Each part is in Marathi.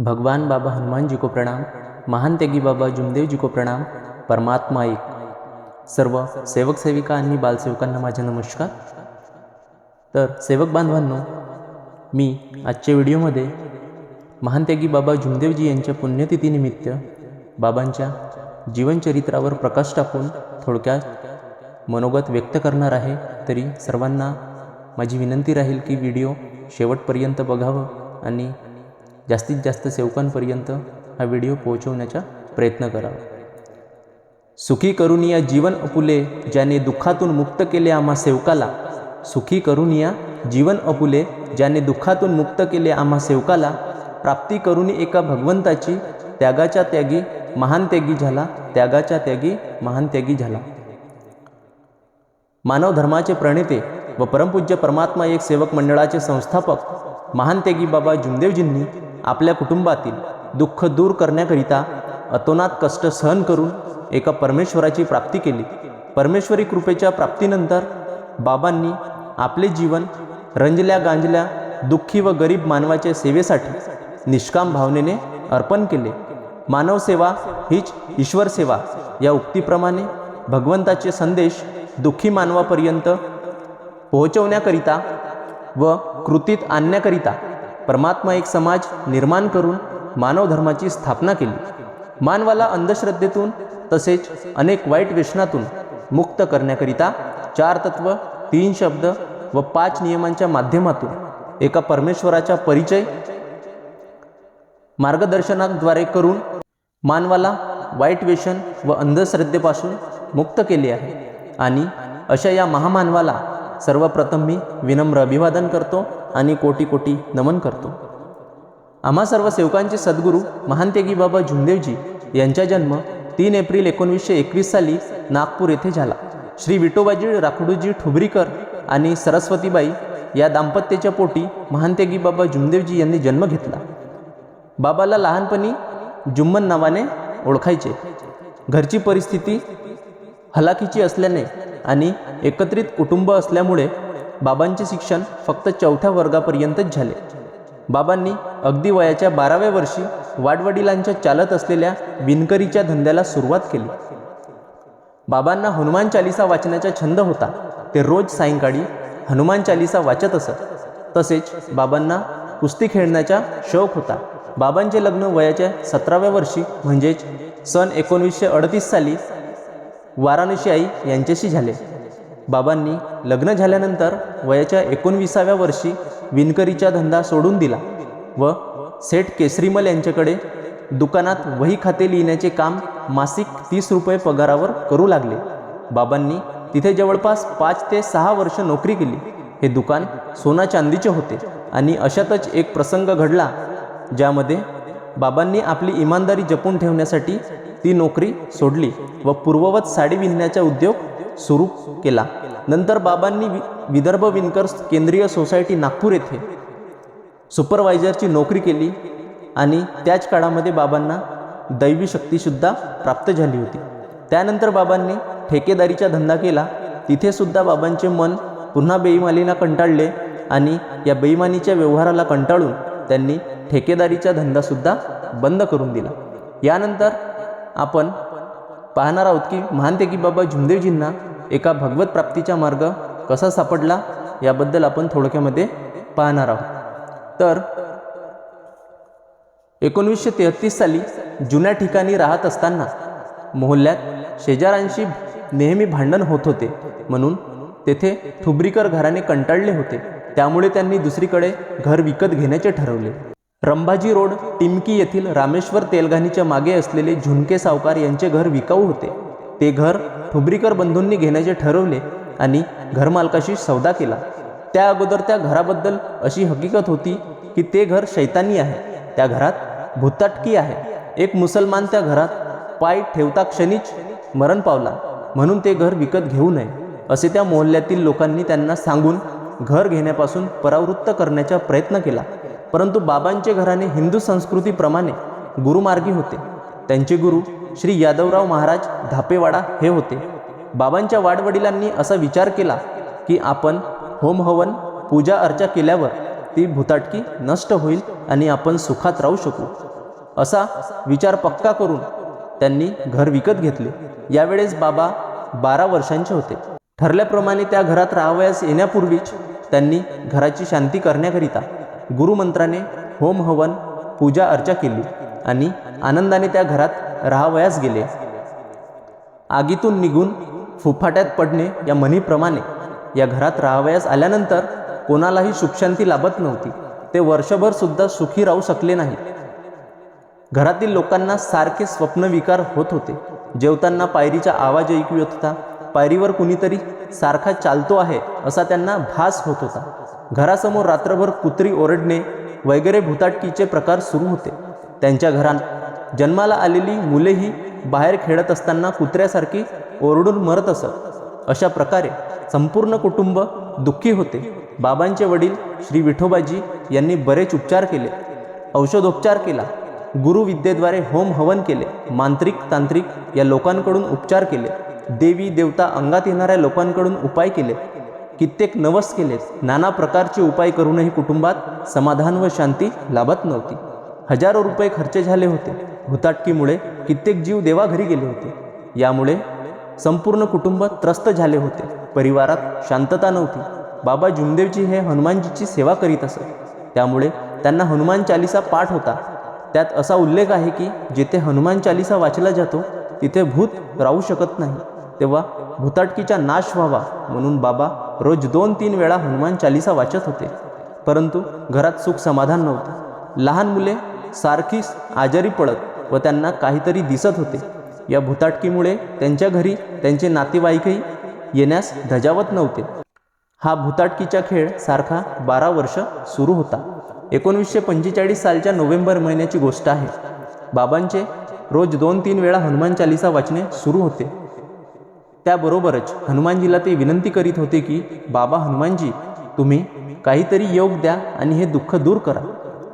भगवान बाबा हनुमान जी को प्रणाम महान त्यागी बाबा जुमदेव जी को प्रणाम परमात्मा एक। सर्व सेवक सेविका आणि बालसेवकांना माझे नमस्कार। तर सेवक बांधवांनो मी आजच्या व्हिडिओमध्ये महान त्यागी बाबा जुमदेवजी यांच्या पुण्यतिथीनिमित्त बाबांच्या जीवनचरित्रावर प्रकाश टाकून थोडक्यात मनोगत व्यक्त करणार आहे तरी सर्वांना माझी विनंती राहील की व्हिडिओ शेवटपर्यंत बघावं आणि जास्तीत जास्त सेवकांपर्यंत हा व्हिडिओ पोहोचवण्याचा प्रयत्न करावा. सुखी करून या जीवन अपुले ज्याने दुःखातून मुक्त केले आम्हा सेवकाला सुखी करून या जीवन अपुले ज्याने दुःखातून मुक्त केले आम्हा सेवकाला प्राप्ती करून एका भगवंताची त्यागाच्या त्यागी महान त्यागी झाला त्यागाच्या त्यागी महान त्यागी झाला. मानव धर्माचे प्रणेते व परमपूज्य परमात्मा एक सेवक मंडळाचे संस्थापक महान त्यागी बाबा जुमदेवजींनी आपल्या कुटुंबातील दुःख दूर करण्याकरिता अतोनात कष्ट सहन करून एका परमेश्वराची प्राप्ती केली. परमेश्वरी कृपेच्या प्राप्तीनंतर बाबांनी आपले जीवन रंजल्या गांजल्या दुःखी व गरीब मानवाच्या सेवेसाठी निष्काम भावनेने अर्पण केले. मानवसेवा हीच ईश्वर सेवा या उक्तीप्रमाणे भगवंताचे संदेश दुःखी मानवापर्यंत पोहोचवण्याकरिता व कृतीत आणण्याकरिता परमात्मा एक समाज निर्माण करून मानव धर्माची स्थापना केली. मानवाला अंधश्रद्धेतून तसेच अनेक वाईट व्यसनातून मुक्त करण्याकरिता चार तत्व तीन शब्द व पाच नियमांच्या माध्यमातून एका परमेश्वराचा परिचय मार्गदर्शनाद्वारे करून मानवाला वाईट व्यसन व अंधश्रद्धेपासून मुक्त केले आहे. आणि अशा या महामानवाला सर्वप्रथम मी विनम्र अभिवादन करतो आणि कोटी कोटी नमन करतो. आम्हा सर्व सेवकांचे सद्गुरू महानतेगी बाबा झुमदेवजी यांचा जन्म तीन एप्रिल एकोणवीसशे एकवीस साली नागपूर येथे झाला. श्री विठोबाजी राखडूजी ठुबरीकर आणि सरस्वतीबाई या दाम्पत्याच्या पोटी महानतेगी बाबा झुमदेवजी यांनी जन्म घेतला. बाबाला लहानपणी जुम्मन नावाने ओळखायचे. घरची परिस्थिती हलाखीची असल्याने आणि एकत्रित कुटुंब असल्यामुळे बाबांचे शिक्षण फक्त चौथ्या वर्गापर्यंतच झाले. बाबांनी अगदी वयाच्या बाराव्या वर्षी वाडवडिलांच्या चालत असलेल्या विणकरीच्या धंद्याला सुरुवात केली. बाबांना हनुमान चालिसा वाचण्याचा छंद होता. ते रोज सायंकाळी हनुमान चालिसा वाचत असत. तसेच बाबांना कुस्ती खेळण्याचा शौक होता. बाबांचे लग्न वयाच्या सतराव्या वर्षी म्हणजेच सन एकोणवीसशे अडतीस साली वाराणसी आई यांच्याशी झाले. बाबांनी लग्न झाल्यानंतर वयाच्या एकोणविसाव्या वर्षी विणकरीचा धंदा सोडून दिला व सेठ केसरीमल यांच्याकडे दुकानात वही खाते लिहिण्याचे काम मासिक तीस रुपये पगारावर करू लागले. बाबांनी तिथे जवळपास पाच ते सहा वर्ष नोकरी केली. हे दुकान सोना चांदीचे होते आणि अशातच एक प्रसंग घडला ज्यामध्ये बाबांनी आपली इमानदारी जपून ठेवण्यासाठी ती नोकरी सोडली व पूर्ववत साडी विणण्याचा उद्योग सुरू केला. नंतर बाबांनी वि विदर्भ विणकर केंद्रीय सोसायटी नागपूर येथे सुपरवायझरची नोकरी केली आणि त्याच काळामध्ये बाबांना दैवी शक्तीसुद्धा प्राप्त झाली होती. त्यानंतर बाबांनी ठेकेदारीचा धंदा केला. तिथेसुद्धा बाबांचे मन पुन्हा बेईमालीला कंटाळले आणि या बेईमानीच्या व्यवहाराला कंटाळून त्यांनी ठेकेदारीचा धंदासुद्धा बंद करून दिला. यानंतर आपण पाहणार आहोत की महानते की बाबा झुमदेवजींना एका भगवत प्राप्तीचा मार्ग कसा सापडला याबद्दल आपण थोडक्यामध्ये पाहणार आहोत. तर एकोणवीसशे तेहतीस साली जुन्या ठिकाणी राहत असताना मोहल्ल्यात शेजाऱ्यांशी नेहमी भांडण होत होते म्हणून तेथे थुबरीकर घराने कंटाळले होते. त्यामुळे त्यांनी दुसरीकडे घर विकत घेण्याचे ठरवले. रंभाजी रोड टिमकी येथील रामेश्वर तेलघाणीच्या मागे असलेले झुणके सावकार यांचे घर विकाऊ होते. ते घर ठुबरीकर बंधूंनी घेण्याचे ठरवले आणि घरमालकाशी सौदा केला. त्या अगोदर त्या घराबद्दल अशी हकीकत होती की ते घर शैतानी आहे. त्या घरात भूताटकी आहे. एक मुसलमान त्या घरात पाय ठेवता क्षणीच मरण पावला. म्हणून ते घर विकत घेऊ नये असे त्या मोहल्ल्यातील लोकांनी त्यांना सांगून घर घेण्यापासून परावृत्त करण्याचा प्रयत्न केला. परंतु बाबांचे घराणे हिंदू संस्कृतीप्रमाणे गुरुमार्गी होते. त्यांचे गुरु श्री यादवराव महाराज धापेवाडा हे होते. बाबांच्या वाडवडिलांनी असा विचार केला की आपण होम हवन पूजा अर्चा केल्यावर ती भुताटकी नष्ट होईल आणि आपण सुखात राहू शकू. असा विचार पक्का करून त्यांनी घर विकत घेतले. यावेळेस बाबा बारा वर्षांचे होते. ठरल्याप्रमाणे त्या घरात राहावयास येण्यापूर्वीच त्यांनी घराची शांती करण्याकरिता गुरुमंत्राने होम हवन पूजा अर्चा केली आणि आनंदाने त्या घरात राहावयास गेले. आगीतून निघून फुफाट्यात पडणे या म्हणीप्रमाणे या घरात राहावयास आल्यानंतर कोणालाही सुखशांती लाभत नव्हती. ते वर्षभर सुद्धा सुखी राहू शकले नाही. घरातील लोकांना सारखे स्वप्नविकार होत होते. जेवताना पायरीचा आवाज ऐकू येत होता. पायरीवर कुणीतरी सारखा चालतो आहे असा त्यांना भास होत होता. घरासमोर रात्रभर कुत्री ओरडणे वगैरे भुताटकीचे प्रकार सुरू होते. त्यांच्या घरात जन्माला आलेली मुलेही बाहेर खेळत असताना कुत्र्यासारखी ओरडून मरत असत. अशा प्रकारे संपूर्ण कुटुंब दुःखी होते. बाबांचे वडील श्री विठोबाजी यांनी बरेच उपचार केले. औषधोपचार केला. गुरुविद्येद्वारे होम हवन केले. मांत्रिक तांत्रिक या लोकांकडून उपचार केले. देवी देवता अंगात येणाऱ्या लोकांकडून उपाय केले. कित्येक नवस केलेत नाना प्रकारचे उपाय करूनही कुटुंबात समाधान व शांती लाभत नव्हती. हजारो रुपये खर्च झाले होते. हुताटकीमुळे कित्येक जीव देवाघरी गेले होते. यामुळे संपूर्ण कुटुंब त्रस्त झाले होते. परिवारात शांतता नव्हती. बाबा जुमदेवजी हे हनुमानजीची सेवा करीत असत. त्यामुळे त्यांना हनुमान चालिसा पाठ होता. त्यात असा उल्लेख आहे की जिथे हनुमान चालिसा वाचला जातो तिथे भूत राहू शकत नाही. तेव्हा भूताटकीचा नाश व्हावा म्हणून बाबा रोज दोन तीन वेळा हनुमान चालिसा वाचत होते. परंतु घरात सुख समाधान नव्हतं. लहान मुले सारखीच आजारी पडत व त्यांना काहीतरी दिसत होते. या भूताटकीमुळे त्यांच्या घरी त्यांचे नातेवाईकही येण्यास धजावत नव्हते. हा भूताटकीचा खेळ सारखा बारा वर्ष सुरू होता. एकोणीसशे पंचेचाळीस सालच्या नोव्हेंबर महिन्याची गोष्ट आहे. बाबांचे रोज दोन तीन वेळा हनुमान चालिसा वाचणे सुरू होते. त्याबरोबरच हनुमानजीला ते विनंती करीत होते की बाबा हनुमानजी तुम्ही काहीतरी योग द्या आणि हे दुःख दूर करा.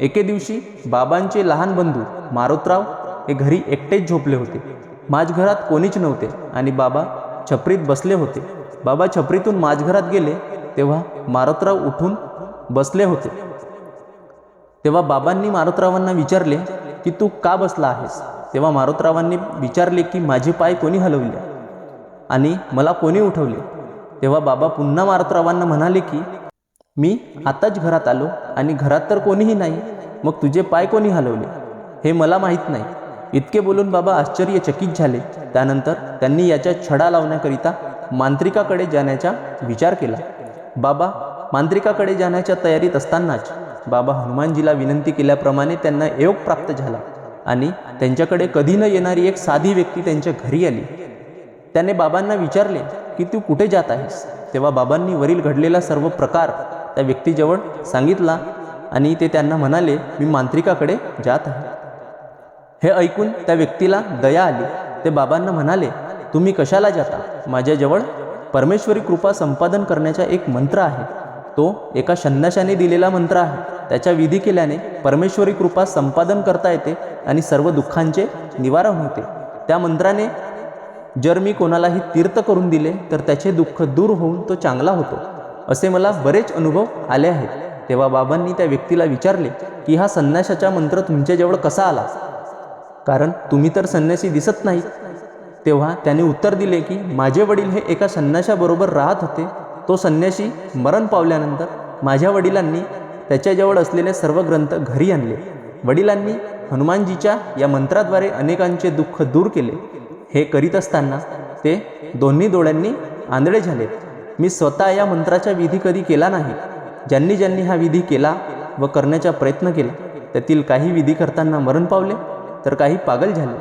एके दिवशी बाबांचे लहान बंधू मारोतराव हे घरी एकटेच झोपले होते. माझघरात कोणीच नव्हते आणि बाबा छपरीत बसले होते. बाबा छपरीतून माझघरात गेले तेव्हा मारोतराव उठून बसले होते. तेव्हा बाबांनी मारोतरावांना विचारले की तू का बसला आहेस? तेव्हा मारोतरावांनी विचारले की माझे पाय कोणी हलवले? आणि मला कोणी उठवले? तेव्हा बाबा पुन्हा मारुतरावांना म्हणाले की मी आताच घरात आलो आणि घरात तर कोणीही नाही. मग तुझे पाय कोणी हलवले? हे मला माहीत नाही. इतके बोलून बाबा आश्चर्यचकित झाले. त्यानंतर त्यांनी याच्या छडा लावण्याकरिता मांत्रिकाकडे जाण्याचा विचार केला. बाबा मांत्रिकाकडे जाण्याच्या तयारीत असतानाच बाबा हनुमानजीला विनंती केल्याप्रमाणे त्यांना योग प्राप्त झाला आणि त्यांच्याकडे कधी न येणारी एक साधी व्यक्ती त्यांच्या घरी आली. त्याने बाबांना विचारले की तू कुठे जात आहेस? तेव्हा बाबांनी वरील घडलेला सर्व प्रकार त्या व्यक्तीजवळ सांगितला आणि ते त्यांना म्हणाले मी मांत्रिकाकडे जात आहे. हे ऐकून त्या व्यक्तीला दया आली. ते बाबांना म्हणाले तुम्ही कशाला जाता? माझ्याजवळ परमेश्वरी कृपा संपादन करण्याचा एक मंत्र आहे. तो एका संन्याशाने दिलेला मंत्र आहे. त्याच्या विधी केल्याने परमेश्वरी कृपा संपादन करता येते आणि सर्व दुःखांचे निवारण होते. त्या मंत्राने जर मी कोणालाही तीर्थ करून दिले तर त्याचे दुःख दूर होऊन तो चांगला होतो. असे मला बरेच अनुभव आले आहेत. तेव्हा बाबांनी त्या व्यक्तीला विचारले की हा संन्यासाचा मंत्र तुमच्याजवळ कसा आला? कारण तुम्ही तर संन्यासी दिसत नाही. तेव्हा त्याने उत्तर दिले की माझे वडील हे एका संन्याशाबरोबर राहत होते. तो संन्याशी मरण पावल्यानंतर माझ्या वडिलांनी त्याच्याजवळ असलेले सर्व ग्रंथ घरी आणले. वडिलांनी हनुमानजीच्या या मंत्राद्वारे अनेकांचे दुःख दूर केले. हे करीत असताना ते दोन्ही डोळ्यांनी आंधळे झाले. मी स्वतः या मंत्राचा विधी कधी केला नाही. ज्यांनी ज्यांनी हा विधी केला व करण्याचा प्रयत्न केला त्यातील काही विधी करताना मरण पावले तर काही पागल झाले.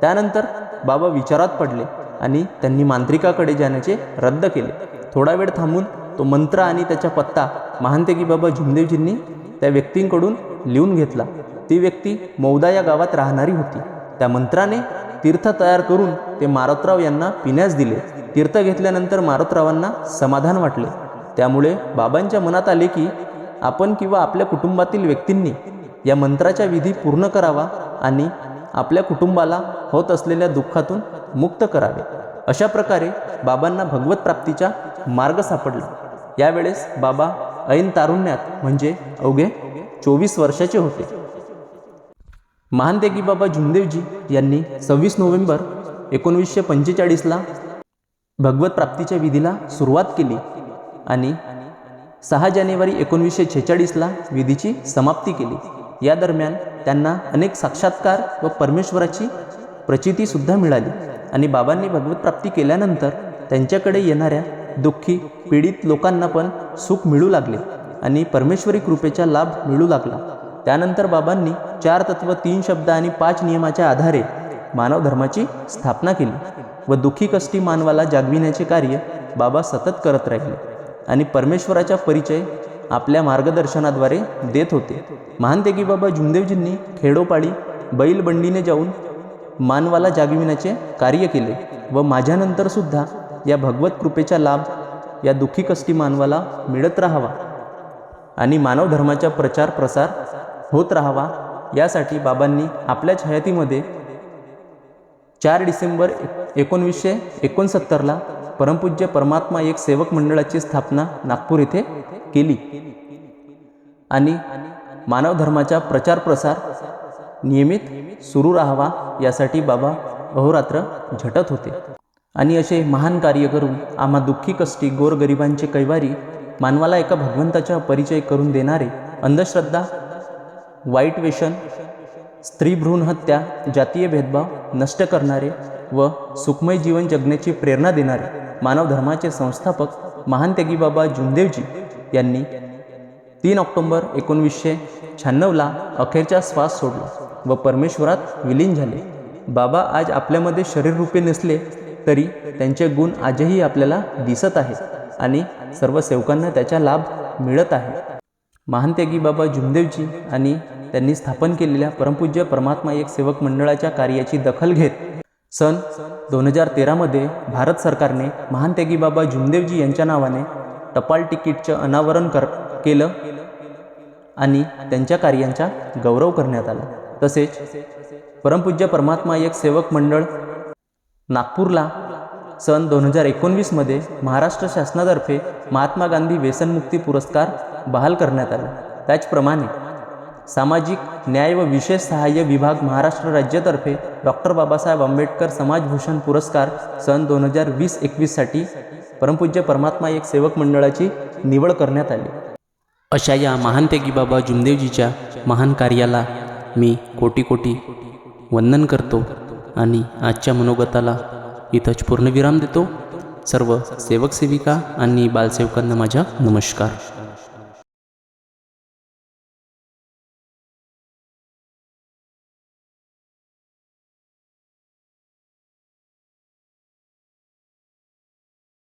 त्यानंतर बाबा विचारात पडले आणि त्यांनी मांत्रिकाकडे जाण्याचे रद्द केले. थोडा वेळ थांबून तो मंत्र आणि त्याचा पत्ता महानतेकी बाबा झुमदेवजींनी त्या व्यक्तींकडून लिहून घेतला. ती व्यक्ती मौदा या गावात राहणारी होती. त्या मंत्राने तीर्थ तयार करून ते मारोतराव यांना पिण्यास दिले. तीर्थ घेतल्यानंतर मारोतरावांना समाधान वाटले. त्यामुळे बाबांच्या मनात आले की आपण किंवा आपल्या कुटुंबातील व्यक्तींनी या मंत्राच्या विधी पूर्ण करावा आणि आपल्या कुटुंबाला होत असलेल्या दुःखातून मुक्त करावे. अशा प्रकारे बाबांना भगवत प्राप्तीचा मार्ग सापडला. यावेळेस बाबा ऐन तारुण्यात म्हणजे अवघे चोवीस वर्षाचे होते. महान त्यागी बाबा जुमदेवजी यांनी सव्वीस नोव्हेंबर एकोणवीसशे पंचेचाळीसला भगवत प्राप्तीच्या विधीला सुरुवात केली आणि सहा जानेवारी एकोणवीसशे छेचाळीसला विधीची समाप्ती केली. या दरम्यान त्यांना अनेक साक्षात्कार व परमेश्वराची प्रचितीसुद्धा मिळाली आणि बाबांनी भगवत प्राप्ती केल्यानंतर त्यांच्याकडे येणाऱ्या दुःखी पीडित लोकांना पण सुख मिळू लागले आणि परमेश्वरी कृपेचा लाभ मिळू लागला. त्यानंतर बाबांनी चार तत्व तीन शब्द आणि पाच नियमाच्या आधारे मानव धर्माची स्थापना केली व दुःखी कष्टी मानवाला जागविण्याचे कार्य बाबा सतत करत राहिले आणि परमेश्वराचा परिचय आपल्या मार्गदर्शनाद्वारे देत होते. महानतेगी बाबा जुमदेवजींनी खेडोपाडी बैलबंडीने जाऊन मानवाला जागविण्याचे कार्य केले व माझ्यानंतरसुद्धा या भगवत कृपेचा लाभ या दुःखी कष्टी मानवाला मिळत राहावा आणि मानव धर्माचा प्रचार प्रसार होत राहावा. यासाठी बाबांनी आपल्या छायातीमध्ये चार डिसेंबर एकोणवीसशे एकोणसत्तरला परमपूज्य परमात्मा एक सेवक मंडळाची स्थापना नागपूर येथे केली. आणि मानव धर्माचा प्रचार प्रसार नियमित सुरू राहावा यासाठी बाबा अहोरात्र झटत होते. आणि असे महान कार्य करून आम्हा दुःखी कष्टी गोरगरिबांचे कैवारी मानवाला एका भगवंताचा परिचय करून देणारे अंधश्रद्धा वाईट व्यसन स्त्री भ्रूण हत्या जातीय भेदभाव नष्ट करणारे व सुखमय जीवन जगण्याची प्रेरणा देणारे मानव धर्माचे संस्थापक महान त्यागीबाबा जुनदेवजी यांनी तीन ऑक्टोंबर एकोणवीसशे शहाण्णवला अखेरचा श्वास सोडला व परमेश्वरात विलीन झाले. बाबा आज आपल्यामध्ये शरीररूपे नसले तरी त्यांचे गुण आजही आपल्याला दिसत आहेत आणि सर्व सेवकांना त्याचा लाभ मिळत आहे. महान त्यागी बाबा जुमदेवजी आणि त्यांनी स्थापन केलेल्या परमपूज्य परमात्मा एक सेवक मंडळाच्या कार्याची दखल घेत सन दोन हजार तेरामध्ये भारत सरकारने महान त्यागी बाबा जुमदेवजी यांच्या नावाने टपाल तिकीटचं अनावरण कर केलं आणि त्यांच्या कार्यांचा गौरव करण्यात आला. तसेच परमपूज्य परमात्मा एक सेवक मंडळ नागपूरला सन दोन हजार एकोणवीसमध्ये महाराष्ट्र शासनातर्फे महात्मा गांधी व्यसनमुक्ती पुरस्कार बहाल करण्यात आला. त्याचप्रमाणे सामाजिक न्याय व विशेष सहाय्य विभाग महाराष्ट्र राज्यातर्फे डॉक्टर बाबासाहेब आंबेडकर समाजभूषण पुरस्कार सन दोन हजार वीस एकवीससाठी परमपूज्य परमात्मा एक सेवक मंडळाची निवड करण्यात आली. अशा या महान बाबा जुमदेवजीच्या महान कार्याला मी कोटी कोटी वंदन करतो आणि आजच्या मनोगताला इथंच पूर्णविराम देतो. सर्व सेवक सेविका आणि बालसेवकांना माझा नमस्कार.